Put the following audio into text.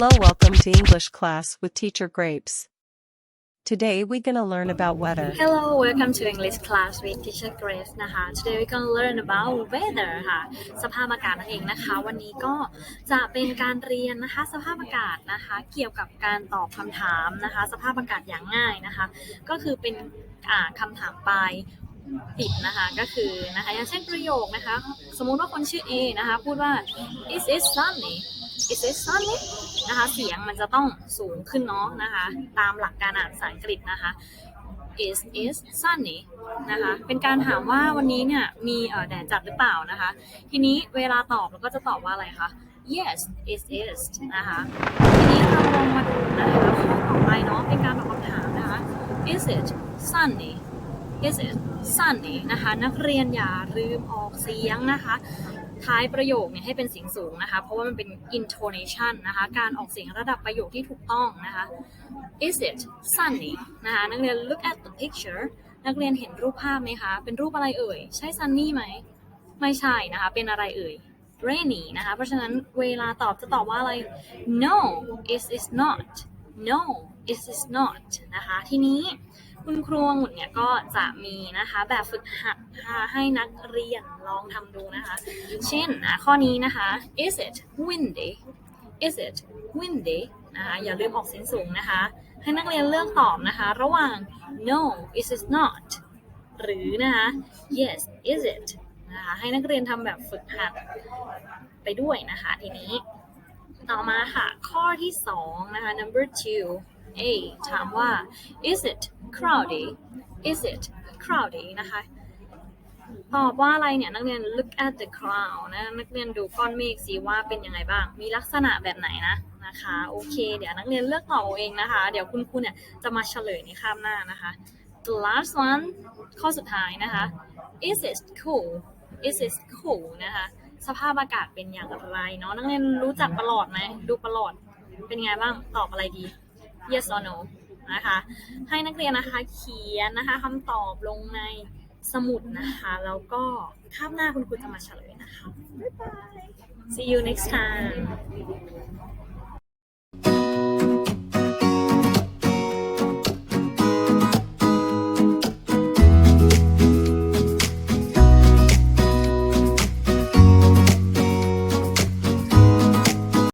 Hello, welcome to English class with Teacher Grapes. Today we're gonna learn about weather. Hello, welcome to English class with Teacher Grace นะคะ Today we're gonna learn about weather ค่ะ สภาพอากาศนั่นเองนะคะ วันนี้ก็จะเป็นการเรียนนะคะ สภาพอากาศนะคะ เกี่ยวกับการตอบคำถามนะคะ สภาพอากาศอย่างง่ายนะคะ ก็คือเป็นคำถามปลายปิดนะคะก็คือนะคะอย่างเช่นประโยคนะคะ สมมุติว่าคนชื่อ A นะคะ พูดว่า is it sunny is it sunny นะคะ เสียงมันจะต้องสูงขึ้นเนาะนะคะ ตามหลักการอ่านภาษาอังกฤษนะคะ is is sunny นะคะ เป็นการถามว่าวันนี้เนี่ยมีแดดจัดหรือเปล่านะคะ ทีนี้เวลาตอบเราก็จะตอบว่าอะไรคะ yes it is นะคะ ทีนี้เราลองมาดูนะคะข้อต่อไปเนาะ เป็นการตอบคำถามนะคะ is it sunny is it sunny นะคะ นักเรียนอย่าลืมออกเสียงนะคะ ท้ายประโยคเนี่ยให้เป็นเสียงสูงนะคะ เพราะว่ามันเป็น intonation นะคะ การออกเสียงระดับประโยคที่ถูกต้องนะคะ Is it sunny นะคะนักเรียน look at the picture นักเรียนเห็นรูปภาพไหมคะ เป็นรูปอะไรเอ่ย ใช่ sunny ไหม ไม่ใช่นะคะ เป็นอะไรเอ่ย rainy นะคะ เพราะฉะนั้นเวลาตอบจะตอบว่าอะไร no it is not no it is not นะคะ ทีนี้คุณครูองุ่นเนี่ยก็จะมีนะคะแบบฝึกหัดพาให้นักเรียนลองทำดูนะคะ เช่นข้อนี้นะคะ is it windy is it windy นะคะอย่าลืมออกเสียงสูงนะคะ ให้นักเรียนเลือกตอบนะคะ ระหว่าง no it is not หรือนะคะ yes is it นะคะให้นักเรียนทำแบบฝึกหัดไปด้วยนะคะทีนี้ ต่อมาค่ะ ข้อที่สองนะคะ number two A ถามว่า is it crowdy is it crowdy นะคะ ตอบว่าอะไรเนี่ย นักเรียน look at the cloud นะ นักเรียนดูก้อนเมฆสิว่าเป็นยังไงบ้าง มีลักษณะแบบไหนนะนะคะ โอเค เดี๋ยวนักเรียนเลือกตอบเองนะคะ เดี๋ยวคุณครูเนี่ยจะมาเฉลยในคาบหน้านะคะ the last one ข้อสุดท้ายนะคะ is it cool is it cool นะคะ สภาพอากาศเป็นอย่างไรเนาะนักเรียนรู้จักประหลอดไหมดูประหลอดเป็นไงบ้างตอบอะไรดี yes or no นะคะ ให้นักเรียนนะคะเขียนนะคะคำตอบลงในสมุดนะคะแล้วก็คาบหน้าคุณครูจะมาเฉลยนะคะ บ๊ายบาย see you next time